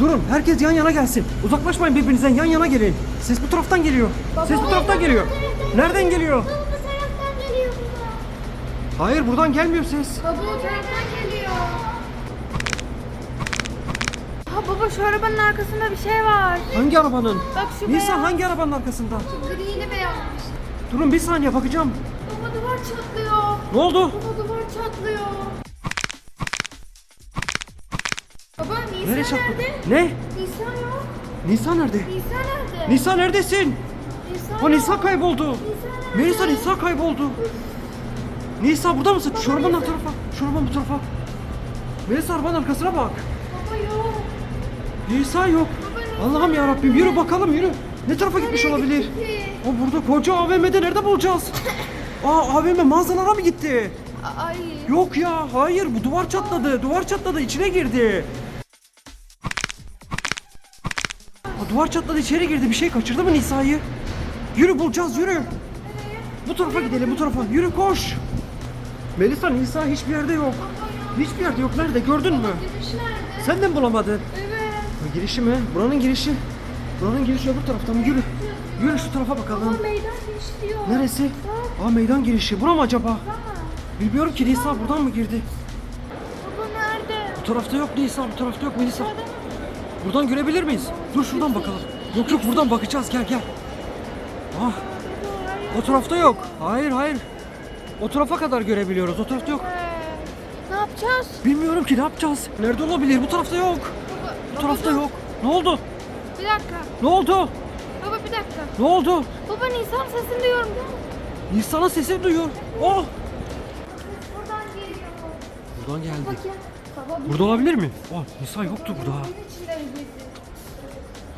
Durun herkes yan yana gelsin. Uzaklaşmayın birbirinizden yan yana gelin. Ses bu taraftan geliyor. Ses bu taraftan geliyor. Nereden geliyor? Baba bu taraftan geliyor baba. Hayır buradan gelmiyor ses. Baba o taraftan geliyor. Ha baba şu arabanın arkasında bir şey var. Hangi arabanın? Bak şu Nisa beyaz. hangi arabanın arkasında? Griyle beyaz. Durun bir saniye bakacağım. Baba duvar çatlıyor. Ne oldu? Baba Nereye? Ne? Nisa yok. Nisa nerede? Nisa nerede? Nisa neredesin? Nisa Ha. Nisa kayboldu. Nisa? Melisa Nisa kayboldu. Nisa burada mısın? Şu arabanın tarafa. Şu arabanın bu tarafa. Melisa arabanın arkasına bak. Baba yok. Nisa yok. Allah'ım ya Rabbim yürü bakalım yürü. Ne tarafa gitmiş Nereye olabilir? gitti? O burada koca AVM'de nerede bulacağız? Aa AVM mağazalara mı gitti? Ay. Yok ya hayır bu duvar çatladı. Duvar çatladı içine girdi. Duvar çatladı içeri girdi. Bir şey kaçırdı mı Nisa'yı? Yürü bulacağız yürü. Bu tarafa gidelim bu tarafa. Yürü koş. Melisa Nisa hiçbir yerde yok. Hiçbir yerde yok. Nerede gördün mü? Giriş nerede? Sen de mi bulamadın? Evet. Bu girişi mi? Buranın girişi. Buranın girişi öbür taraftan mı? Yürü. Yürü şu tarafa bakalım. Baba meydan geçiyor. Neresi? Aa meydan girişi. Bura mı acaba? Baba. Bilmiyorum ki Nisa buradan mı girdi? Baba nerede? Bu tarafta yok Nisa, bu tarafta yok Melisa. Buradan görebilir miyiz? Dur şuradan bakalım. Yok yok buradan bakacağız gel gel. Ah o tarafta yok. Hayır hayır. O tarafa kadar görebiliyoruz. O tarafta yok. Ne yapacağız? Bilmiyorum ki ne yapacağız. Nerede olabilir? Bu tarafta yok. Baba, Bu tarafta yok. Ne oldu? Bir dakika. Ne oldu? Baba bir dakika. Ne oldu? Baba Nisan sesini duyuyorum değil mi? Nisa'nın sesi duyuyor. Oh! Buradan geliyor. Buradan geldi. Bak ya. Burada olabilir mi? Oh Nisa yoktu burada.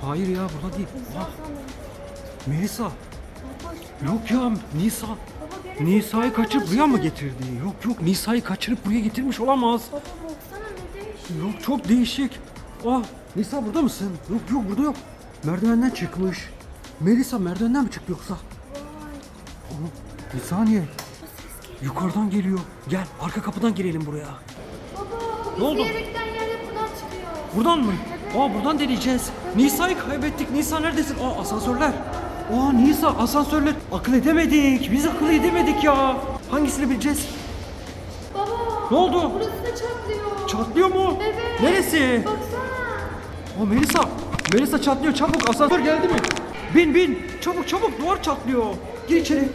Hayır ya burada değil. Ah. Melisa. Yok ya Nisa. Nisa'yı kaçırıp buraya mı getirdi? Yok yok Nisa'yı kaçırıp buraya getirmiş olamaz. Yok çok değişik. Ah Nisa burada mısın? Yok yok burada yok. Merdivenden çıkmış. Melisa merdivenden mi çıktı yoksa? Oh, bir saniye. Yukarıdan geliyor. Gel arka kapıdan girelim buraya. Ne oldu? Diyerekten yerde buradan çıkıyor. Buradan mı? Aa buradan deneyeceğiz. Nisa'yı kaybettik. Nisa neredesin? Aa asansörler. Aa Nisa asansörler. Akıl edemedik. Biz akıl edemedik ya. Hangisini bileceğiz? Baba. Ne oldu? Burası da çatlıyor. Çatlıyor mu? Evet. Neresi? Baksana. Aa Melisa. Melisa çatlıyor çabuk. Asansör geldi mi? Bin bin. Çabuk çabuk duvar çatlıyor. Gir içeri.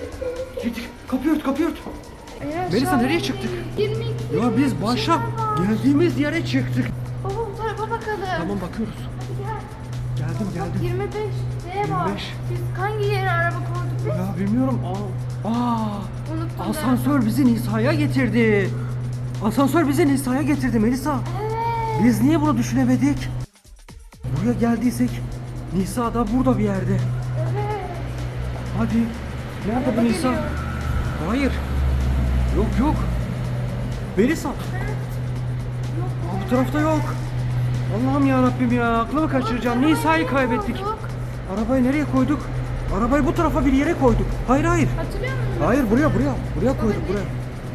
Gir, kapıyı ört kapıyı ört. Melisa, nereye çıktık? 22 Ya biz başa geldiğimiz yere çıktık. Baba bu tarafa bakalım. Tamam bakıyoruz. Hadi gel. Geldim geldim. 25. Neye bak? 25. Biz hangi yere araba koyduk biz? Ya bilmiyorum. Aa, aa Unuttum ben. asansör bizi Nisa'ya getirdi. Asansör bizi Nisa'ya getirdi Melisa. Evet. Biz niye bunu düşünemedik? Buraya geldiysek Nisa da burada bir yerde. Evet. Hadi. Nerede bu Nisa? geliyor. Hayır. Yok yok. Melisa. Aa, tarafta yok. Allah'ım ya Rabbim ya aklımı kaçıracağım. Nisa'yı kaybettik. Yok. Arabayı nereye koyduk? Arabayı bu tarafa bir yere koyduk. Hayır hayır. Hatırlıyor musun? Hayır buraya buraya. Buraya koyduk buraya.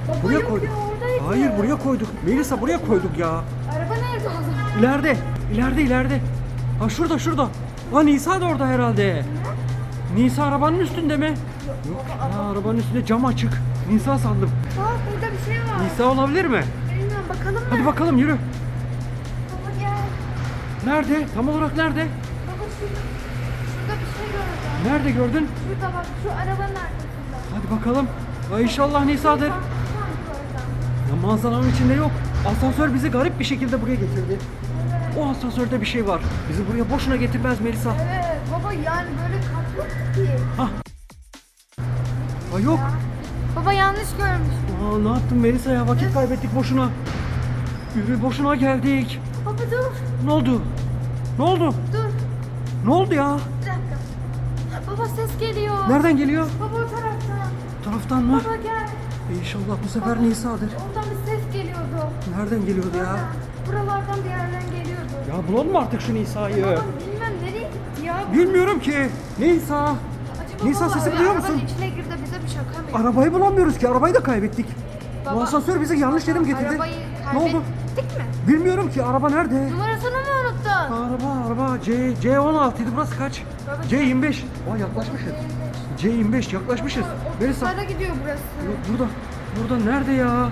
Baba Buraya yok koyduk. ya oradaydı. Hayır buraya koyduk. Melisa buraya koyduk ya. Araba nerede o zaman? İleride. İleride ileride. Ha şurada şurada. Ha Nisa da orada herhalde. Nisa arabanın üstünde mi? Yok. Ha, arabanın üstünde cam açık. Nisa sandım. Bak burada bir şey var. Nisa olabilir mi? Bilmiyorum bakalım mı? Hadi bakalım yürü. Nerede? Tam olarak nerede? Baba şurada. Şurada bir şey gördüm. Nerede gördün? Şurada bak şu arabanın arkasında. Hadi bakalım. Ha, inşallah Nisa'dır. Ya manzaranın içinde yok. Asansör bizi garip bir şekilde buraya getirdi. O asansörde bir şey var. Bizi buraya boşuna getirmez Melisa. Evet baba yani böyle kat yok ki. Ha. Ha yok. Baba yanlış görmüş. Aa, ne yaptın Melisa ya? Vakit kaybettik boşuna. Yürü boşuna geldik. Baba dur Ne oldu? Ne oldu? dur Ne oldu ya? bir dakika. Baba ses geliyor. Nereden geliyor? Baba o taraftan. Bu taraftan mı? Baba gel. İnşallah bu sefer Nisa'dır. Oradan bir ses geliyordu. Nereden geliyordu ya? Buralardan bir yerden geliyordu. Ya bulalım artık şu Nisa'yı? Baba bilmem nereye gitti ya. Bilmiyorum ki. Nisa. Acaba Nisa baba sesi duyuyor arabanın musun? içine girdi bize bir şaka mı? Arabayı bulamıyoruz ki. Arabayı da kaybettik. Bu Baba, asansör bizi yanlış yere mi getirdi? Arabayı Ne oldu? kaybettik mi? Bilmiyorum ki araba nerede? Numarasını unuttun? Araba araba C C16 idi burası kaç? Baba, C25. Aa yaklaşmışız. C25 yaklaşmışız. Melisa Otuzlara gidiyor burası. yok burada. Burada nerede ya?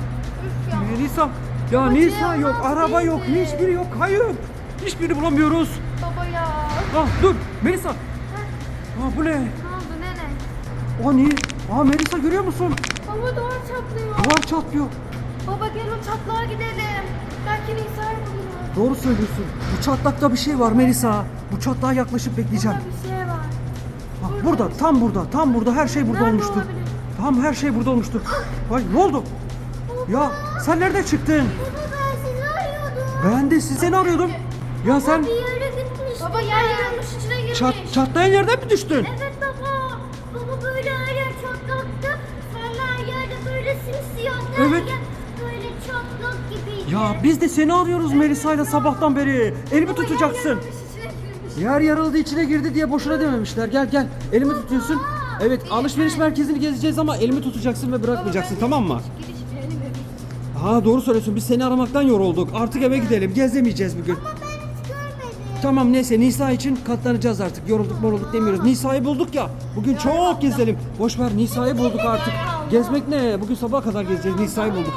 Üf ya. Melisa. Ya Baba, Nisa yok, C16 araba yok, değildi. hiçbiri yok, kayıp. Hiçbirini bulamıyoruz. Baba ya. Ah dur Melisa. Aa bu ne? Ne oldu nene? O ne? Aa Melisa görüyor musun? Baba duvar çatlıyor. Duvar çatlıyor. Baba gel o çatlağa gidelim. Belki Nisa'yı buluruz. Doğru söylüyorsun. Bu çatlakta bir şey var Melisa. Bu çatlağa yaklaşıp bekleyeceğim. Burada bir şey var. Bak burada, tam burada, tam burada her şey burada Nerede olmuştur. olabilir? Tam her şey burada olmuştur. Ay ne oldu? Ya sen nereden çıktın? Baba ben sizi arıyordum. Ben de sizi arıyordum. Ya sen yere gitmiş. Baba yer yarılmış içine girmiş. çat, çatlayan yerden mi düştün? Evet baba. Baba böyle her yer çatlaktı. Sonra her yerde böyle simsiyah. Evet. yer Çatlak gibiydi. Ya biz de seni arıyoruz Melisa'yla sabahtan beri. Elimi Baba, tutacaksın. Yer yarıldı içine girdi diye boşuna dememişler. Gel gel. Elimi tutuyorsun. Evet alışveriş merkezini gezeceğiz ama elimi tutacaksın ve bırakmayacaksın tamam mı? Ha doğru söylüyorsun. Biz seni aramaktan yorulduk. Artık eve gidelim. Gezemeyeceğiz bugün. Ama ben hiç görmedim. Tamam neyse Nisa için katlanacağız artık. Yorulduk morulduk demiyoruz. Nisa'yı bulduk ya. Bugün çok gezelim. Boş ver Nisa'yı bulduk artık. Gezmek ne? Bugün sabaha kadar gezeceğiz. Nisa'yı bulduk.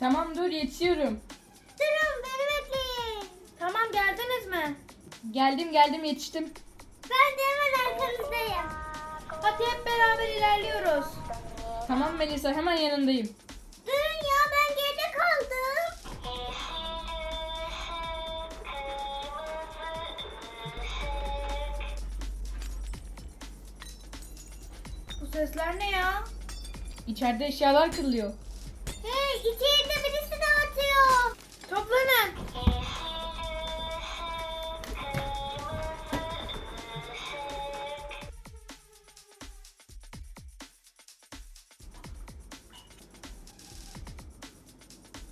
Tamam dur yetişiyorum. Durun beni bekleyin. Tamam geldiniz mi? Geldim geldim yetiştim. Ben de hemen arkanızdayım. Hadi hep beraber ilerliyoruz. Tamam Melisa hemen yanındayım. Durun ya ben geride kaldım. Bu sesler ne ya? İçeride eşyalar kırılıyor. Hey içeride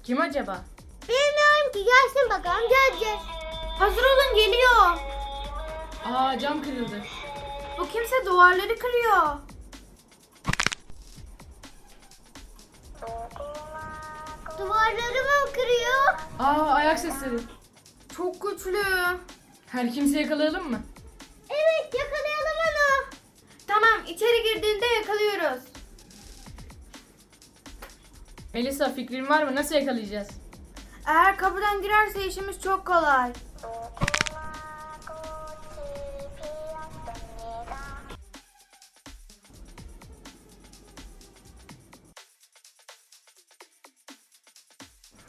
Kim acaba? Bilmiyorum ki gelsin bakalım göreceğiz. Hazır olun geliyor. Aa cam kırıldı. Bu kimse duvarları kırıyor. Duvarları mı kırıyor? Aa ayak sesleri. Çok güçlü. Her kimse yakalayalım mı? Melisa fikrin var mı? Nasıl yakalayacağız? Eğer kapıdan girerse işimiz çok kolay.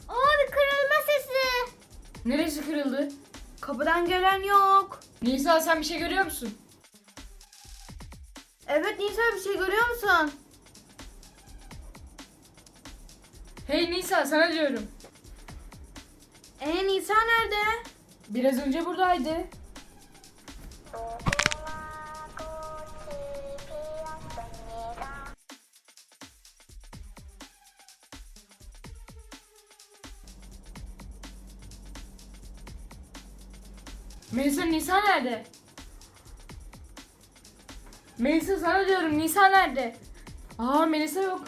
Aa bir kırılma sesi. Neresi kırıldı? Kapıdan gelen yok. Nisa sen bir şey görüyor musun? Evet Nisa bir şey görüyor musun? Hey Nisa sana diyorum. Ee Nisa nerede? Biraz önce buradaydı. Melisa Nisa nerede? Melisa sana diyorum Nisa nerede? Aa Melisa yok.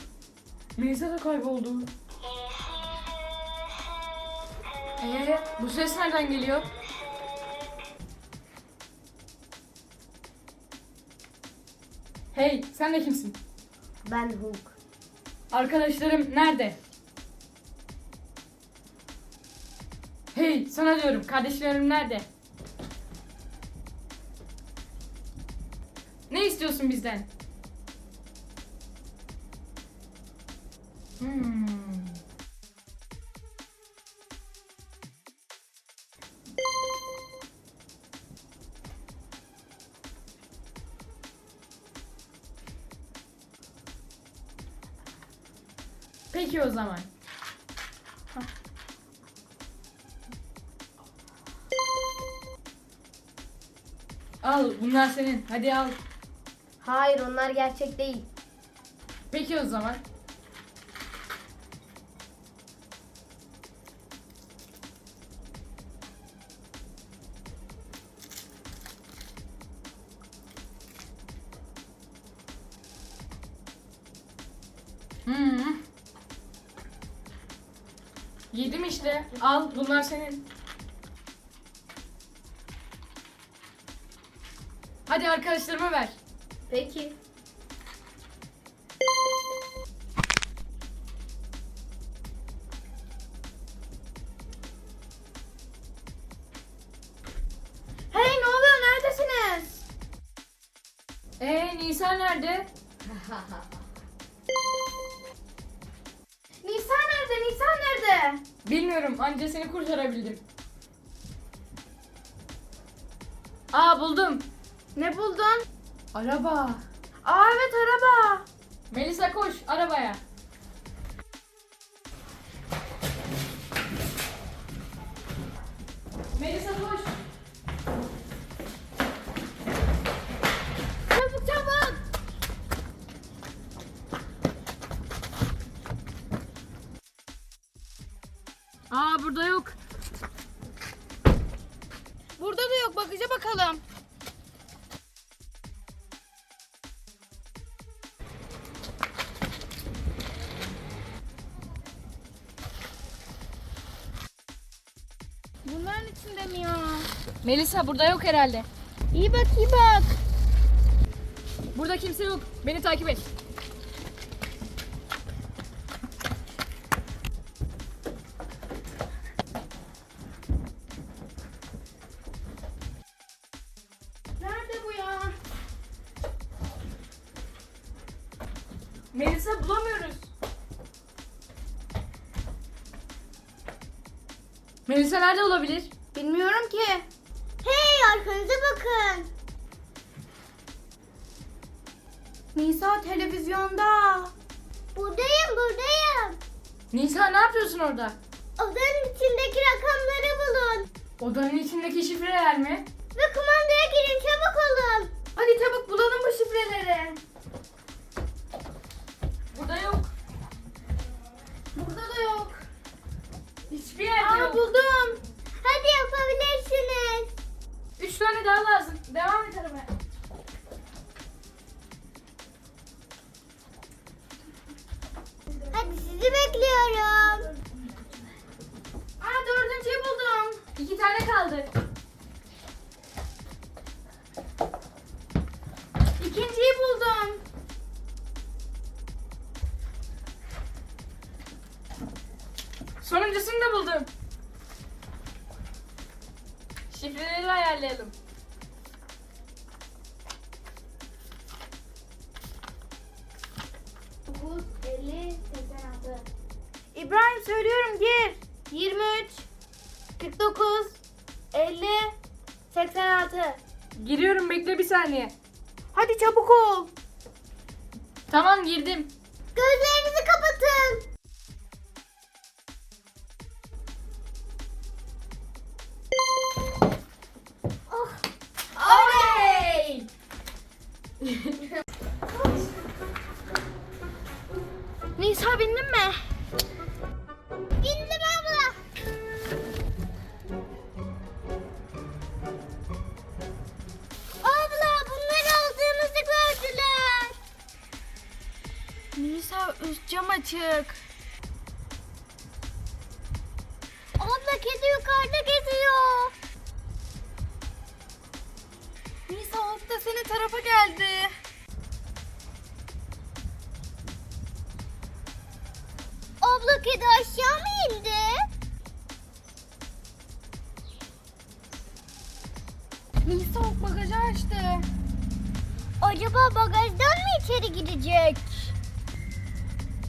Melisa da kayboldu. Bu ses nereden geliyor? Hey, sen de kimsin? Ben Hulk. Arkadaşlarım nerede? Hey, sana diyorum, kardeşlerim nerede? Ne istiyorsun bizden? Hmm. Peki o zaman. Hah. Al bunlar senin. Hadi al. Hayır onlar gerçek değil. Peki o zaman. Yedim işte. Al bunlar senin. Hadi arkadaşlarıma ver. Peki. Hey ne oluyor neredesiniz? Ee Nisa nerede? Nisa nerede? Nisa nerede? Bilmiyorum anca seni kurtarabildim. Aa buldum. Ne buldun? Araba. Aa evet araba. Melisa koş arabaya. Burada da yok bakıca bakalım. Bunların içinde mi ya? Melisa burada yok herhalde. İyi bak iyi bak. Burada kimse yok. Beni takip et. Melisa bulamıyoruz. Melisa nerede olabilir? Bilmiyorum ki. Hey arkanıza bakın. Nisa televizyonda. Buradayım buradayım. Nisa ne yapıyorsun orada? Odanın içindeki rakamları bulun. Odanın içindeki şifreler mi? Ve kumandaya girin çabuk olun. Hadi çabuk bulalım bu şifreleri. Aa buldum. Hadi yapabilirsiniz. Üç tane daha lazım. Devam et aramaya. Hadi sizi bekliyorum. Aa dördüncüyü buldum. İki tane kaldı. İbrahim söylüyorum gir. 23, 49, 50, 86. Giriyorum bekle bir saniye. Hadi çabuk ol. Tamam girdim. Gözlerinizi kapatın. Üst cam açık. Abla kedi yukarıda geziyor. Nisa ot da senin tarafa geldi. Abla kedi aşağı mı indi? Nisa ok bagajı açtı. Acaba bagajdan mı içeri girecek?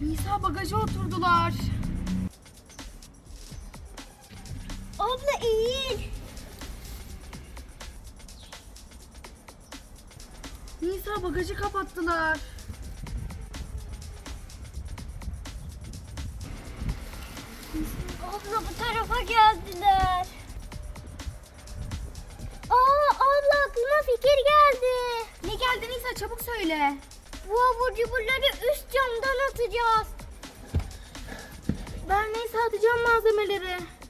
Nisa bagaja oturdular. Abla eğil. Nisa bagajı kapattılar. Abla bu tarafa geldiler. Aa abla aklıma fikir geldi. Ne geldi Nisa çabuk söyle. Bu abur üst camdan atacağız. Ben neyse atacağım malzemeleri.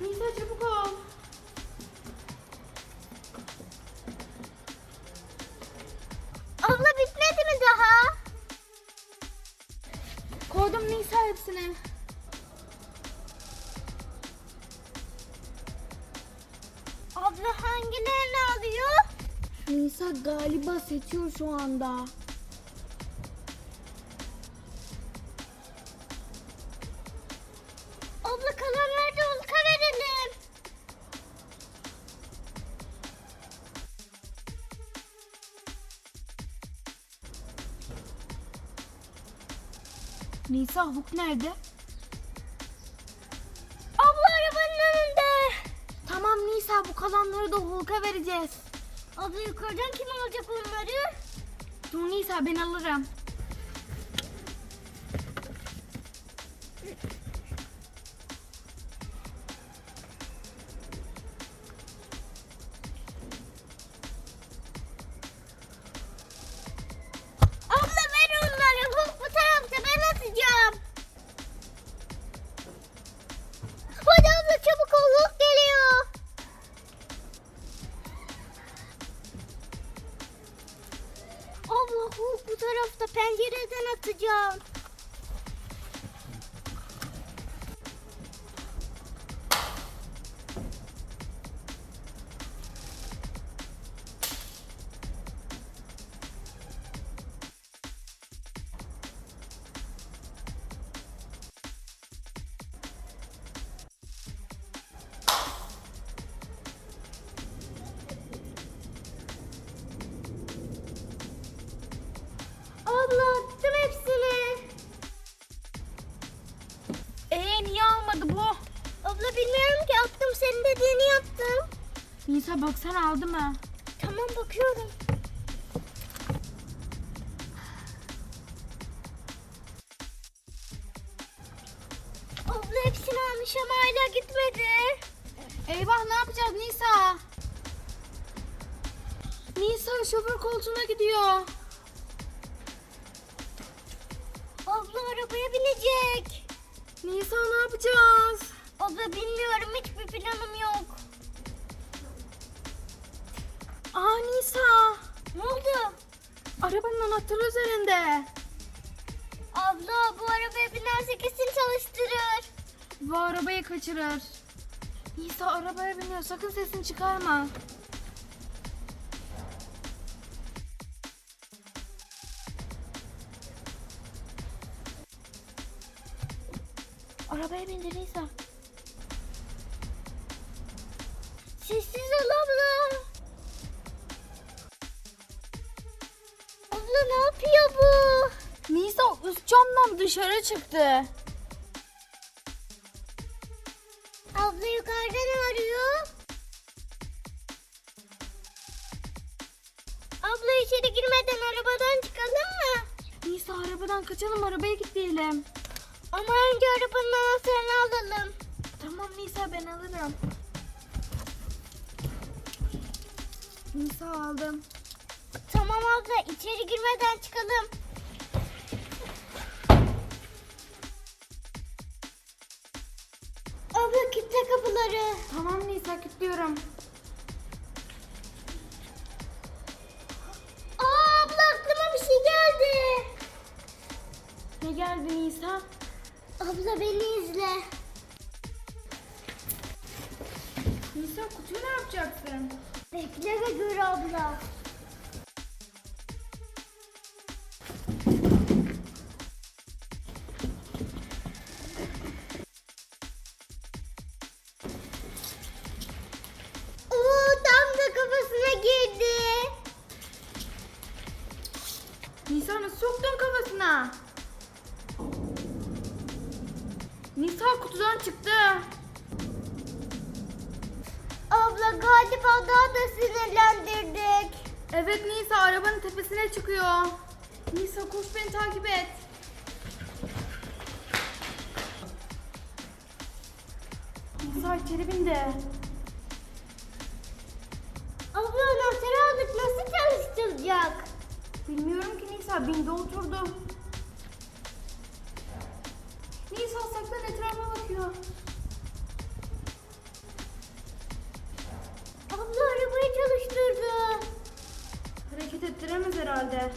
Nisa çabuk ol. Abla bitmedi mi daha? Koydum Nisa hepsini. Abla hangilerini alıyor? Nisa galiba seçiyor şu anda. Abla kalanları Nisa Hulk nerede? Abla arabanın önünde. Tamam Nisa bu kalanları da Hulk'a vereceğiz. Abla yukarıdan kim alacak onları? Dur Nisa ben alırım. Nisa baksana aldı mı? Tamam bakıyorum. Abla hepsini almış ama hala gitmedi. Eyvah ne yapacağız Nisa? Nisa şoför koltuğuna gidiyor. Abla arabaya binecek. Nisa ne yapacağız? Abla bilmiyorum hiçbir planım yok. Aa Nisa. Ne oldu? Arabanın anahtarı üzerinde. Abla bu arabaya binerse kesin çalıştırır. Bu arabayı kaçırır. Nisa arabaya biniyor sakın sesini çıkarma. Arabaya bindi Nisa. Sessiz ol ne yapıyor bu? Nisa üst camdan dışarı çıktı. Abla yukarıda ne arıyor? Abla içeri girmeden arabadan çıkalım mı? Nisa arabadan kaçalım arabaya gitmeyelim. Ama önce arabanın anahtarını alalım. Tamam Nisa ben alırım. Nisa aldım. Tamam abla içeri girmeden çıkalım. Abla kitle kapıları. Tamam Nisa kilitliyorum. Aa abla aklıma bir şey geldi. Ne geldi Nisa? Abla beni izle. Nisa kutuyu ne yapacaksın? Bekle ve gör abla. Nisa nasıl soktun kafasına? Nisa kutudan çıktı. Abla galiba daha da sinirlendirdik. Evet Nisa arabanın tepesine çıkıyor. Nisa koş beni takip et. Nisa içeri bindi. bindi oturdum. Neyse saklan etrafa bakıyor. Abla arabayı çalıştırdı. Hareket ettiremez herhalde.